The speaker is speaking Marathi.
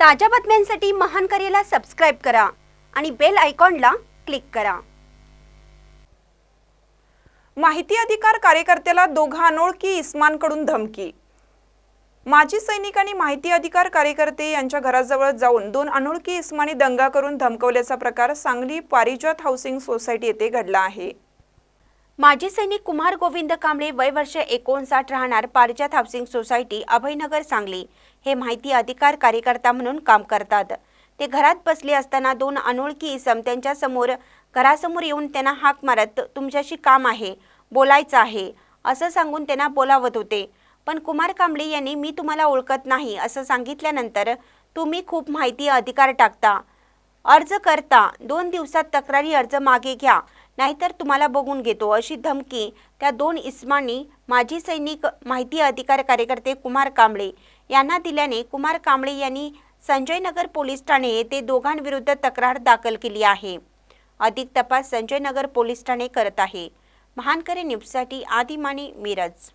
ताज्या बातम्यांसाठी महान करेला सबस्क्राईब करा आणि बेल आयकॉनला क्लिक करा. माहिती अधिकार कार्यकर्त्याला दोघा अनोळखी इस्मानकडून धमकी. माजी सैनिक आणि माहिती अधिकार कार्यकर्ते यांच्या घराजवळ जाऊन दोन अनोळखी इस्मानी दंगा करून धमकवल्याचा प्रकार सांगली पारिजात हाऊसिंग सोसायटी येथे घडला आहे. माजी सैनिक कुमार गोविंद कांबळे वय वर्ष एकोणसाठ राहणार पारिजात हाऊसिंग सोसायटी अभयनगर सांगली हे माहिती अधिकार कार्यकर्ता म्हणून काम करतात. ते घरात बसले असताना दोन अनोळखी इसम त्यांच्यासमोर घरासमोर येऊन त्यांना हाक मारत तुमच्याशी काम आहे बोलायचं आहे असं सांगून त्यांना बोलावत होते. पण कुमार कांबळे यांनी मी तुम्हाला ओळखत नाही असं सांगितल्यानंतर तुम्ही खूप माहिती अधिकार टाकता अर्ज करता दोन दिवसात तक्रारी अर्ज मागे घ्या नाहीतर तुम्हाला बघून घेतो. अशी धमकी त्या दोन इस्मांनी माजी सैनिक माहिती अधिकार कार्यकर्ते कुमार कांबळे यांना दिल्याने कुमार कांबळे यांनी संजयनगर पोलीस ठाणे येथे दोघांविरुद्ध तक्रार दाखल केली आहे. अधिक तपास संजयनगर पोलीस ठाणे करत आहे. महानकरे न्यूजसाठी आदिमानी मिरज.